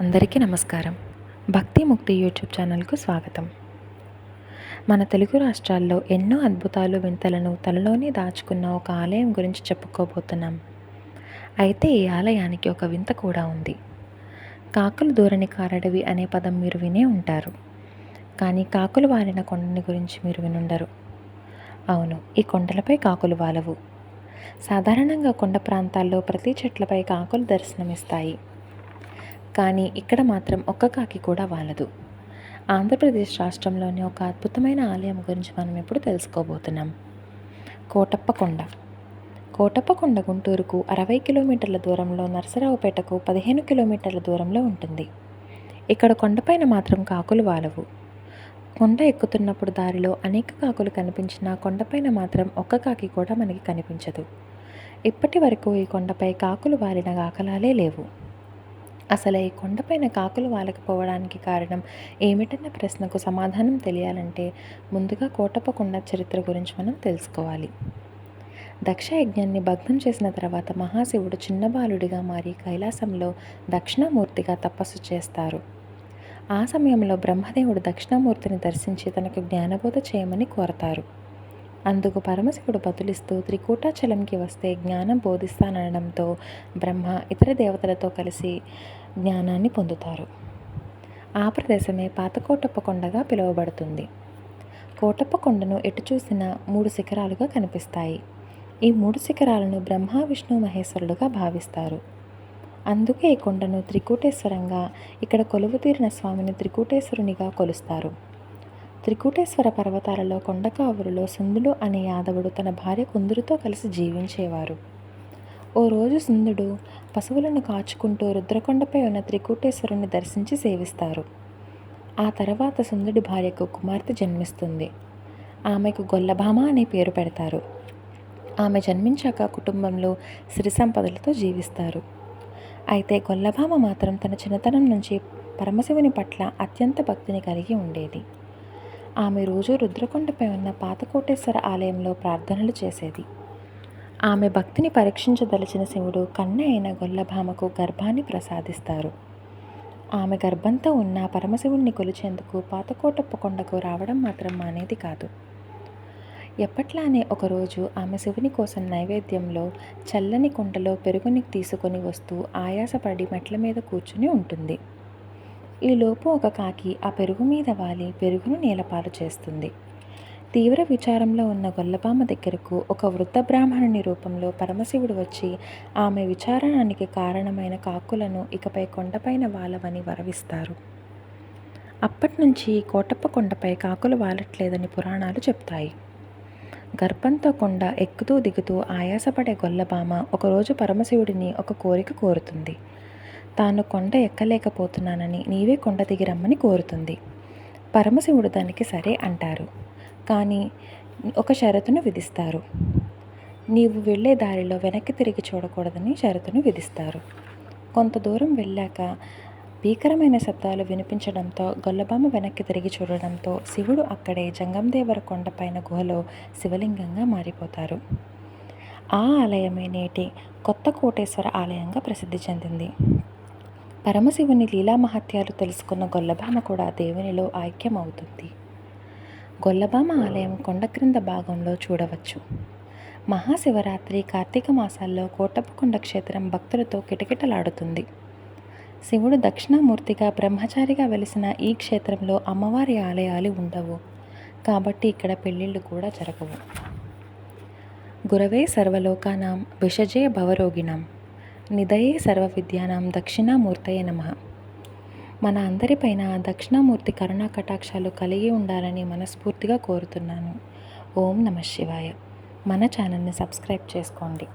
అందరికీ నమస్కారం. భక్తి ముక్తి యూట్యూబ్ ఛానల్కు స్వాగతం. మన తెలుగు రాష్ట్రాల్లో ఎన్నో అద్భుతాలు వింతలను తలలోనే దాచుకున్న ఒక ఆలయం గురించి చెప్పుకోబోతున్నాం. అయితే ఈ ఆలయానికి ఒక వింత కూడా ఉంది. కాకులు దూరని కారడవి అనే పదం మీరు వినే ఉంటారు. కానీ కాకులు వాలిన కొండని గురించి మీరు వినుండరు. అవును ఈ కొండలపై కాకులు వాలవు. సాధారణంగా కొండ ప్రాంతాల్లో ప్రతి చెట్లపై కాకులు దర్శనమిస్తాయి. కానీ ఇక్కడ మాత్రం ఒక్క కాకి కూడా వాలదు. ఆంధ్రప్రదేశ్ రాష్ట్రంలోని ఒక అద్భుతమైన ఆలయం గురించి మనం ఇప్పుడు తెలుసుకోబోతున్నాం. కోటప్ప కొండ గుంటూరుకు అరవై కిలోమీటర్ల దూరంలో నరసరావుపేటకు పదిహేను కిలోమీటర్ల దూరంలో ఉంటుంది. ఇక్కడ కొండపైన మాత్రం కాకులు వాలవు. కొండ ఎక్కుతున్నప్పుడు దారిలో అనేక కాకులు కనిపించినా కొండపైన మాత్రం ఒక్క కాకి కూడా మనకి కనిపించదు. ఇప్పటి వరకు ఈ కొండపై కాకులు వాలిన కాకలాలే లేవు. అసలు ఈ కొండపైన కాకులు వాలకపోవడానికి కారణం ఏమిటన్న ప్రశ్నకు సమాధానం తెలియాలంటే ముందుగా కోటప్పకొండ చరిత్ర గురించి మనం తెలుసుకోవాలి. దక్ష యజ్ఞాన్ని భగ్నం చేసిన తర్వాత మహాశివుడు చిన్న బాలుడిగా మారి కైలాసంలో దక్షిణామూర్తిగా తపస్సు చేస్తారు. ఆ సమయంలో బ్రహ్మదేవుడు దక్షిణామూర్తిని దర్శించి తనకు జ్ఞానబోధ చేయమని కోరతారు. అందుకు పరమశివుడు బదులిస్తూ త్రికూటాచలంకి వస్తే జ్ఞానం బోధిస్తానడంతో బ్రహ్మ ఇతర దేవతలతో కలిసి జ్ఞానాన్ని పొందుతారు. ఆ ప్రదేశమే పాతకోటప్ప కొండగా పిలువబడుతుంది. కోటప్ప కొండను ఎటు చూసినా మూడు శిఖరాలుగా కనిపిస్తాయి. ఈ మూడు శిఖరాలను బ్రహ్మ విష్ణు మహేశ్వరుడుగా భావిస్తారు. అందుకే ఈ కొండను త్రికూటేశ్వరంగా ఇక్కడ కొలువు తీరిన స్వామిని త్రికూటేశ్వరునిగా కొలుస్తారు. త్రికూటేశ్వర పర్వతాలలో కొండకావురులో సుందుడు అనే యాదవుడు తన భార్య కుందురుతో కలిసి జీవించేవారు. ఓ రోజు సుందుడు పశువులను కాచుకుంటూ రుద్రకొండపై ఉన్న త్రికూటేశ్వరుని దర్శించి సేవిస్తారు. ఆ తర్వాత సుందుడి భార్యకు కుమార్తె జన్మిస్తుంది. ఆమెకు గొల్లభామ అనే పేరు పెడతారు. ఆమె జన్మించాక కుటుంబంలో సిరి సంపదలతో జీవిస్తారు. అయితే గొల్లభామ మాత్రం తన చిన్నతనం నుంచి పరమశివుని పట్ల అత్యంత భక్తిని కలిగి ఉండేది. ఆమె రోజు రుద్రకొండపై ఉన్న పాతకోటేశ్వర ఆలయంలో ప్రార్థనలు చేసేది. ఆమె భక్తిని పరీక్షించదలిచిన శివుడు కన్న అయిన గొల్లభామకు గర్భాన్ని ప్రసాదిస్తారు. ఆమె గర్భంతో ఉన్న పరమశివుణ్ణి కొలిచేందుకు పాతకోటప్ప కొండకు రావడం మాత్రం మానేది కాదు. ఎప్పట్లానే ఒకరోజు ఆమె శివుని కోసం నైవేద్యంలో చల్లని కుండలో పెరుగుని తీసుకొని వస్తూ ఆయాసపడి మెట్ల మీద కూర్చుని ఉంటుంది. ఈలోపు ఒక కాకి ఆ పెరుగు మీద వాలి పెరుగును నేలపాలు చేస్తుంది. తీవ్ర విచారంలో ఉన్న గొల్లబామ దగ్గరకు ఒక వృద్ధ బ్రాహ్మణుని రూపంలో పరమశివుడు వచ్చి ఆమె విచారణానికి కారణమైన కాకులను ఇకపై కొండపైన వాలవని వరవిస్తారు. అప్పటి నుంచి కోటప్ప కొండపై కాకులు వాలట్లేదని పురాణాలు చెప్తాయి. గర్భంతో కొండ ఎక్కుతూ దిగుతూ ఆయాసపడే గొల్లబామ ఒకరోజు పరమశివుడిని ఒక కోరిక కోరుతుంది. తాను కొండ ఎక్కలేకపోతున్నానని నీవే కొండ దిగి రమ్మని కోరుతుంది. పరమశివుడు దానికి సరే అంటారు. కానీ ఒక షరతును విధిస్తారు. నీవు వెళ్ళే దారిలో వెనక్కి తిరిగి చూడకూడదని షరతును విధిస్తారు. కొంత దూరం వెళ్ళాక భీకరమైన శబ్దాలు వినిపించడంతో గొల్లబామ వెనక్కి తిరిగి చూడడంతో శివుడు అక్కడే జంగందేవర కొండపైన గుహలో శివలింగంగా మారిపోతారు. ఆ ఆలయమే నేటి కొత్త కోటేశ్వర ఆలయంగా ప్రసిద్ధి చెందింది. పరమశివుని లీలా మహత్యాలు తెలుసుకున్న గొల్లభామ కూడా దేవునిలో ఐక్యమవుతుంది. గొల్లభామ ఆలయం కొండ క్రింద భాగంలో చూడవచ్చు. మహాశివరాత్రి కార్తీక మాసాల్లో కోటప్పకొండ క్షేత్రం భక్తులతో కిటకిటలాడుతుంది. శివుడు దక్షిణామూర్తిగా బ్రహ్మచారిగా వెలిసిన ఈ క్షేత్రంలో అమ్మవారి ఆలయాలు ఉండవు. కాబట్టి ఇక్కడ పెళ్ళిళ్ళు కూడా జరగవు. గురవే సర్వలోకానాం విషజే భవరోగిణం. నిదయే సర్వ విద్యానాం దక్షిణామూర్తయే నమ. మన అందరిపైన దక్షిణామూర్తి కరుణా కటాక్షాలు కలిగి ఉండాలని మనస్ఫూర్తిగా కోరుతున్నాను. ఓం నమ శివాయ. మన ఛానల్ని సబ్స్క్రైబ్ చేసుకోండి.